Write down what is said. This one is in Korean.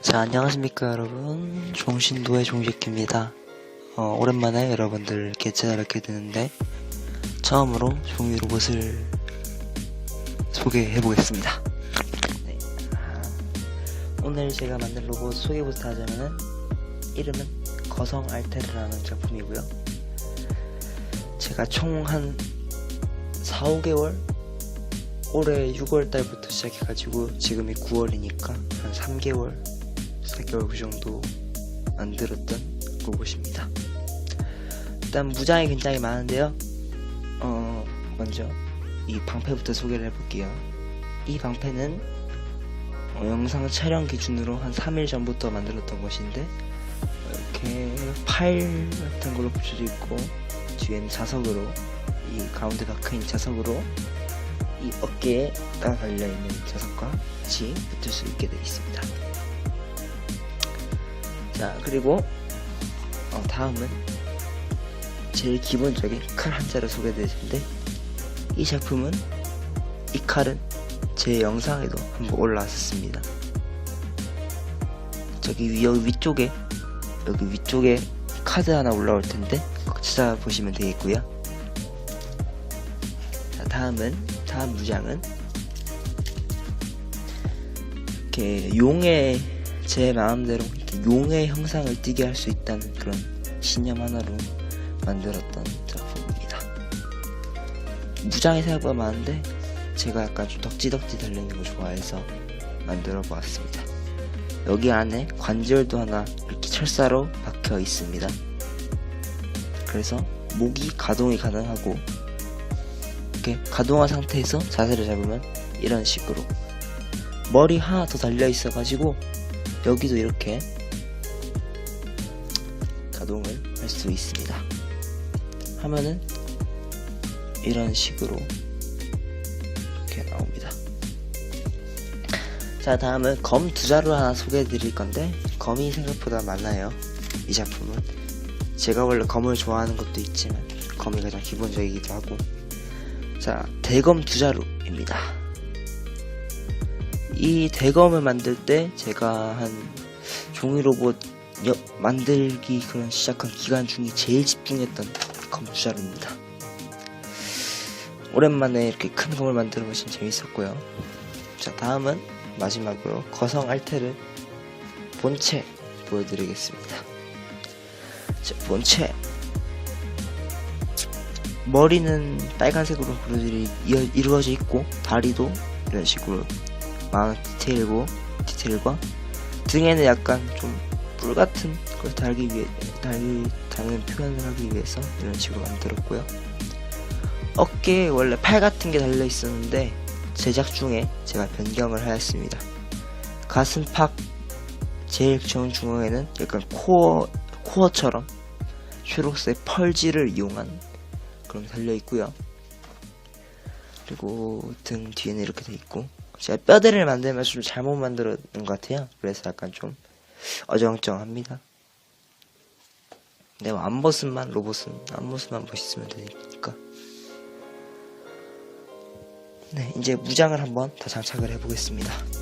자, 안녕하십니까, 여러분. 종신도의 종식기입니다. 어, 오랜만에 여러분들께 찾아뵙게 되는데, 처음으로 종이 로봇을 소개해보겠습니다. 네. 아, 오늘 제가 만든 로봇 소개부터 하자면은, 이름은 거성 알테르라는 작품이고요. 제가 총 한 4, 5개월? 올해 6월 달부터 시작해가지고 지금이 9월이니까 한 3개월 4개월 그 정도 만들었던 로봇입니다. 일단 무장이 굉장히 많은데요. 어, 먼저 이 방패부터 소개를 해볼게요. 이 방패는 어, 영상 촬영 기준으로 한 3일 전부터 만들었던 것인데 이렇게 팔 같은 걸로 붙여져 있고 뒤에는 자석으로 이 가운데 박혀있는 자석으로 이 어깨에 딱 달려있는 자석과 같이 붙을 수 있게 되어 있습니다. 자 그리고 어, 다음은 제일 기본적인 칼 한자를 소개드릴 텐데 이 작품은 이 칼은 제 영상에도 한번 올라왔었습니다. 저기 위, 여기 위쪽에 여기 위쪽에 카드 하나 올라올 텐데 찾아보시면 되겠고요. 자 다음은 다음 무장은 이렇게 용의 제 마음대로 용의 형상을 띠게 할 수 있다는 그런 신념 하나로 만들었던 작품입니다. 무장이 생각보다 많은데 제가 약간 좀 덕지덕지 달리는 걸 좋아해서 만들어 보았습니다. 여기 안에 관절도 하나 이렇게 철사로 박혀 있습니다. 그래서 목이 가동이 가능하고 이렇게 가동한 상태에서 자세를 잡으면 이런 식으로 머리 하나 더 달려 있어 가지고 여기도 이렇게 가동을 할 수 있습니다. 하면은 이런 식으로 이렇게 나옵니다. 자 다음은 검 두 자루 하나 소개해 드릴 건데 검이 생각보다 많아요. 이 작품은 제가 원래 검을 좋아하는 것도 있지만 검이 가장 기본적이기도 하고 자 대검 두 자루입니다. 이 대검을 만들 때 제가 한 종이 로봇 여- 만들기 그런 시작한 기간 중에 제일 집중했던 검두 자루입니다. 오랜만에 이렇게 큰 검을 만들어 보시면 재밌었고요. 자 다음은 마지막으로 거성 알테르 본체 보여드리겠습니다. 자 본체 머리는 빨간색으로 이루어져 있고 다리도 이런 식으로 많은 디테일고 디테일과 등에는 약간 좀 뿔 같은 걸 달기 위해 달기 다는 표현을 하기 위해서 이런 식으로 만들었고요. 어깨에 원래 팔 같은 게 달려 있었는데 제작 중에 제가 변경을 하였습니다. 가슴 팍 제일 정 중앙에는 약간 코어 코어처럼 초록색 펄지를 이용한 그런 게 달려 있고요. 그리고 등 뒤에는 이렇게 돼 있고 제가 뼈대를 만들면서 좀 잘못 만들었는 것 같아요. 그래서 약간 좀 어정쩡합니다. 근데 앞모습만 로봇은 앞모습만 보시면 되니까. 네, 이제 무장을 한번 더 장착을 해보겠습니다.